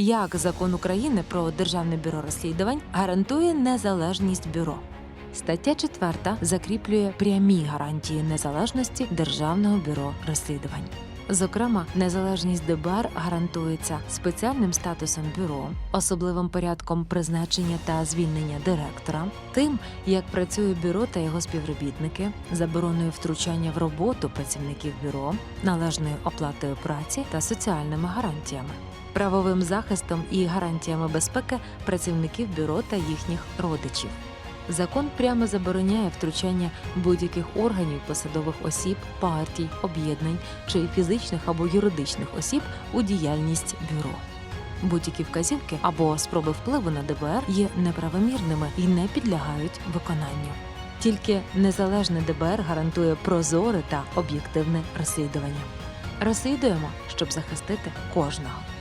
Як закон України про державне бюро розслідувань гарантує незалежність бюро? Стаття 4 закріплює прямі гарантії незалежності Державного бюро розслідувань. Зокрема, незалежність ДБР гарантується спеціальним статусом бюро, особливим порядком призначення та звільнення директора, тим, як працює бюро та його співробітники, забороною втручання в роботу працівників бюро, належною оплатою праці та соціальними гарантіями, правовим захистом і гарантіями безпеки працівників бюро та їхніх родичів. Закон прямо забороняє втручання будь-яких органів, посадових осіб, партій, об'єднань чи фізичних або юридичних осіб у діяльність бюро. Будь-які вказівки або спроби впливу на ДБР є неправомірними і не підлягають виконанню. Тільки незалежне ДБР гарантує прозоре та об'єктивне розслідування. Розслідуємо, щоб захистити кожного.